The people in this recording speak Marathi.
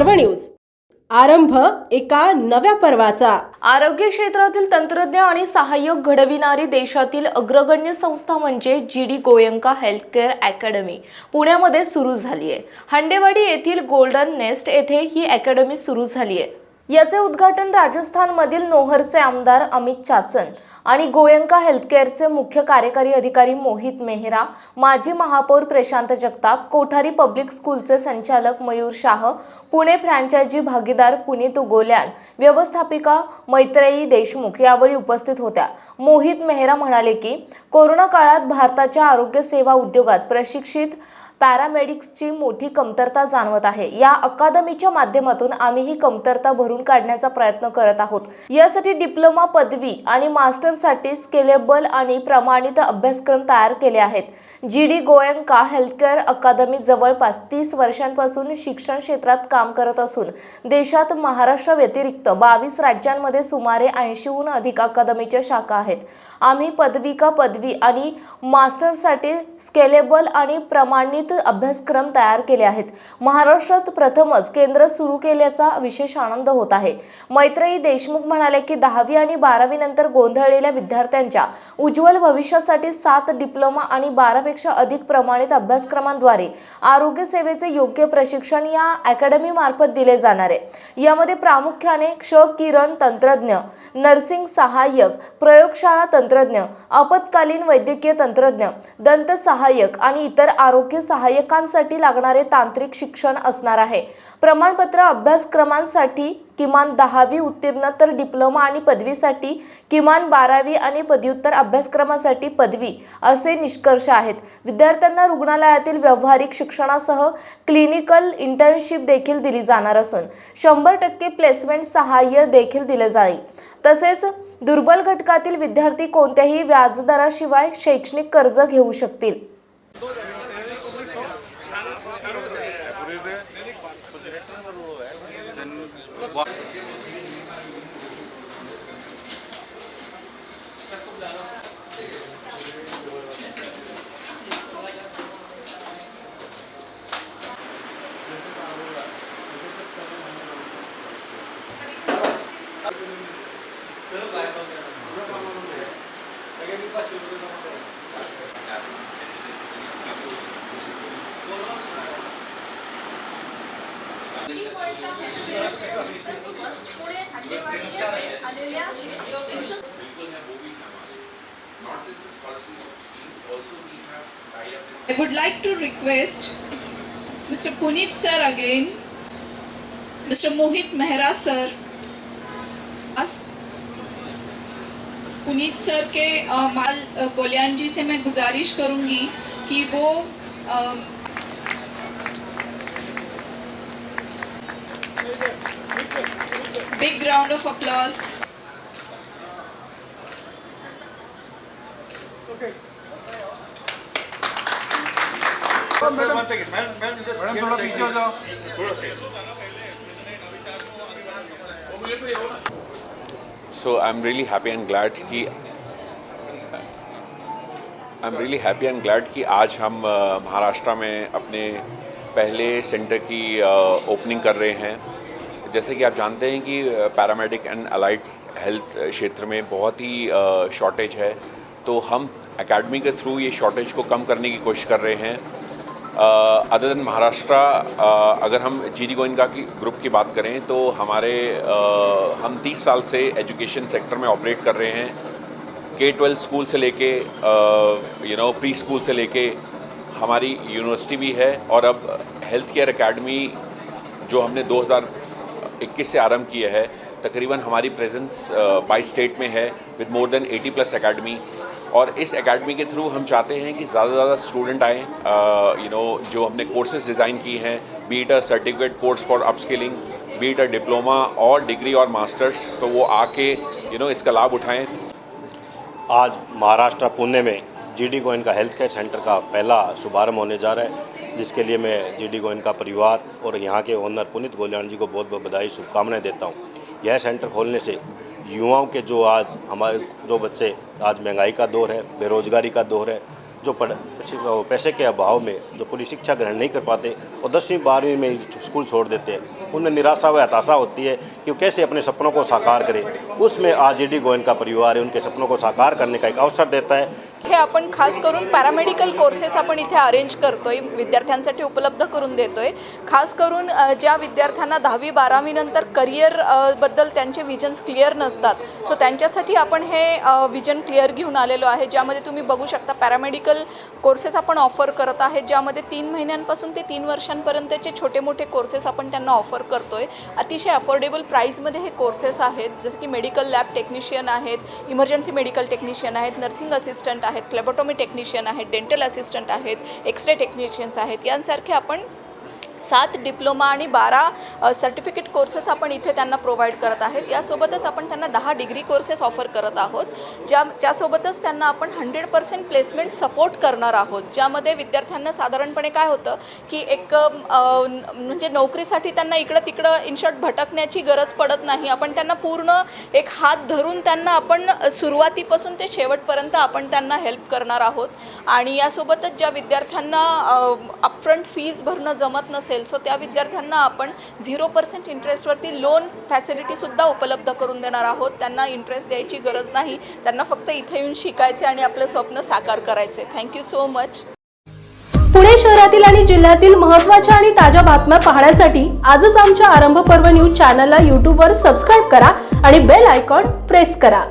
पर्व न्यूज. आरंभ एका नव्या पर्वाचा. आरोग्य क्षेत्रातील तंत्रज्ञ आणि सहाय्यक घडविणारी देशातील अग्रगण्य संस्था म्हणजे G D Goenka healthcare academy. पुण्यामध्ये सुरू झाली आहे हंडेवाडी येथील गोल्डन नेस्ट येथे ही अकॅडमी सुरू झाली आहे याचे उद्घाटन राजस्थानमधील नोहरचे आमदार अमित चाचन आणि गोयंका हेल्थकेअरचे मुख्य कार्यकारी अधिकारी मोहित मेहरा माजी महापौर प्रशांत जगताप कोठारी पब्लिक स्कूलचे संचालक मयूर शाह पुणे फ्रँचायझी भागीदार पुनीत गोल्याण व्यवस्थापिका मैत्रेयी देशमुख यावेळी उपस्थित होत्या. मोहित मेहरा म्हणाले की कोरोना काळात भारताच्या आरोग्य सेवा उद्योगात प्रशिक्षित पॅरामेडिक्सची मोठी कमतरता जाणवत आहे. या अकादमीच्या माध्यमातून आम्ही ही कमतरता भरून काढण्याचा प्रयत्न करत आहोत. यासाठी डिप्लोमा पदवी आणि मास्टरसाठी स्केलेबल आणि प्रमाणित अभ्यासक्रम तयार केले आहेत. G D Goenka healthcare academy जवळपास तीस वर्षांपासून शिक्षण क्षेत्रात काम करत असून देशात महाराष्ट्र व्यतिरिक्त बावीस राज्यांमध्ये सुमारे ऐंशीहून अधिक अकादमीच्या शाखा आहेत. आम्ही पदविका पदवी आणि मास्टरसाठी स्केलेबल आणि प्रमाणित अभ्यासक्रम तयार केले आहेत. महाराष्ट्रात प्रथमच केंद्र सुरू केल्याचा विशेष आनंद होत आहे. मैत्रेयी देशमुख म्हणाले की दहावी आणि बारावी नंतर गोंधळलेल्या विद्यार्थ्यांच्या उज्ज्वल भविष्यासाठी सात डिप्लोमा आणि बारापेक्षा अधिक प्रमाणित अभ्यासक्रमांद्वारे आरोग्य सेवेचे योग्य प्रशिक्षण या अकॅडमी मार्फत दिले जाणार आहे. यामध्ये प्रामुख्याने क्ष किरण तंत्रज्ञ नर्सिंग सहाय्यक प्रयोगशाळा तंत्रज्ञ आपत्कालीन वैद्यकीय तंत्रज्ञ दंत सहाय्यक आणि इतर आरोग्य सहाय्यकांसाठी लागणारे तांत्रिक शिक्षण असणार आहे. प्रमाणपत्र अभ्यासक्रमांसाठी किमान दहावी उत्तीर्ण तर डिप्लोमा आणि पदवीसाठी किमान बारावी आणि पदव्युत्तर अभ्यासक्रमासाठी पदवी असे निष्कर्ष आहेत. विद्यार्थ्यांना रुग्णालयातील व्यावहारिक शिक्षणासह क्लिनिकल इंटर्नशिप देखील दिली जाणार असून शंभर टक्के प्लेसमेंट सहाय्य देखील दिले जाईल. तसेच दुर्बल घटकातील विद्यार्थी कोणत्याही व्याजदराशिवाय शैक्षणिक कर्ज घेऊ शकतील. पुढे I would like to request Mr. Puneet sir again, Mr. Mohit Mehra sir, ask Puneet sir K uh, माल अ, कोल्यान जी से मैं गुजारिश करूँगी कि वो uh, big round of applause. Madam थोड़ा पीछे हो जाओ. So I'm really happy and glad कि I am really happy and glad कि आज हम महाराष्ट्र में अपने पहले सेंटर की ओपनिंग कर रहे हैं। जैसे कि आप जानते हैं कि पैरामेडिक एंड अलाइड हेल्थ क्षेत्र में बहुत ही शॉर्टेज है। तो हम एकेडमी के थ्रू ये शॉर्टेज को कम करने की कोशिश कर रहे हैं। अदर देन महाराष्ट्र अगर हम जी डी गोइंका की ग्रुप की बात करें तो हमारे uh, हम 30 साल से एजुकेशन सेक्टर में ऑपरेट कर रहे हैं। के ट्वेल्व स्कूल से लेके यू नो प्री स्कूल से लेके हमारी यूनिवर्सिटी भी है। और अब हेल्थ केयर एकेडमी जो हमने 2021 से आरंभ किया है। तकरीबन हमारी प्रेजेंस बाई स्टेट में है with more than 80 plus academy और इस एकेडमी के थ्रू हम चाहते हैं कि ज़्यादा से ज़्यादा स्टूडेंट आएँ यू नो जो हमने कोर्सेज डिज़ाइन किए हैं be it a certificate course for upskilling be it a diploma और डिग्री और मास्टर्स तो वो आके यू नो इसका लाभ उठाएँ। आज महाराष्ट्र पुणे में जी डी गोइन का हेल्थ केयर सेंटर का पहला शुभारंभ होने जा रहा है। जिसके लिए मैं जी डी गोयन का परिवार और यहाँ के ओनर पुनित गोल्याण जी को बहुत बहुत बधाई, शुभकामनाएँ देता हूँ। यह सेंटर खोलने से युवाओं के जो आज हमारे जो बच्चे, आज महँगाई का दौर है, बेरोजगारी का दौर है, जो पढ़ पैसे के अभाव में जो पुलिस शिक्षा ग्रहण नहीं कर पाते और दसवीं बारहवीं में स्कूल छोड़ देते हैं उनमें निराशा व हताशा होती है कि वो कैसे अपने सपनों को साकार करें। उसमें आज जी डी गोयन का परिवार है उनके सपनों को साकार करने का एक अवसर देता है। हे आपण खास करून पॅरामेडिकल कोर्सेस आपण इथे अरेंज करतोय विद्यार्थ्यांसाठी उपलब्ध करून देतोय. खास करून ज्या विद्यार्थ्यांना दहावी बारावीनंतर करिअरबद्दल त्यांचे विजन्स क्लिअर नसतात सो त्यांच्यासाठी आपण हे विजन क्लिअर घेऊन आलेलो आहे ज्यामध्ये तुम्ही बघू शकता पॅरामेडिकल को कोर्सेस आपण ऑफर करत आहेत ज्यामध्ये तीन महिन्यांपासून ते तीन वर्षांपर्यंतचे छोटे मोठे कोर्सेस आपण त्यांना ऑफर करतो आहे अतिशय अफोर्डेबल प्राईजमध्ये हे कोर्सेस आहेत जसं की मेडिकल लॅब टेक्निशियन आहेत इमर्जन्सी मेडिकल टेक्निशियन आहेत नर्सिंग असिस्टंट आहेत फ्लेबोटॉमी टेक्निशियन आहेत डेंटल असिस्टंट आहेत एक्सरे टेक्निशियन्स आहेत यांसारखे आपण सात डिप्लोमा आणि बारा सर्टिफिकेट कोर्सेस आपण इथे त्यांना प्रोव्हाइड करत आहेत. यासोबतच आपण त्यांना दहा डिग्री कोर्सेस ऑफर करत आहोत. ज्या ज्यासोबतच त्यांना आपण हंड्रेड पर्सेंट प्लेसमेंट सपोर्ट करणार आहोत. ज्यामध्ये विद्यार्थ्यांना साधारणपणे काय होतं की एक म्हणजे नोकरीसाठी त्यांना इकडं तिकडं इनशॉर्ट भटकण्याची गरज पडत नाही. आपण त्यांना पूर्ण एक हात धरून त्यांना आपण सुरुवातीपासून ते शेवटपर्यंत आपण त्यांना हेल्प करणार आहोत. आणि यासोबतच ज्या विद्यार्थ्यांना अपफ्रंट फीज भरणं जमत नसेल सो त्या विद्यार्थ्यांना आपण झिरो पर्सेंट इंटरेस्टवरती लोन फॅसिलिटीसुद्धा उपलब्ध करून देणार आहोत. त्यांना इंटरेस्ट द्यायची गरज नाही. त्यांना फक्त इथे येऊन शिकायचे आणि आपलं स्वप्न साकार करायचे. थँक्यू सो मच पुणे शहरातील आणि जिल्ह्यातील महत्त्वाच्या आणि ताज्या बातम्या पाहण्यासाठी आजच आमच्या आरंभ पर्व न्यूज चॅनलला यूट्यूबवर सबस्क्राईब करा आणि बेल आयकॉन प्रेस करा.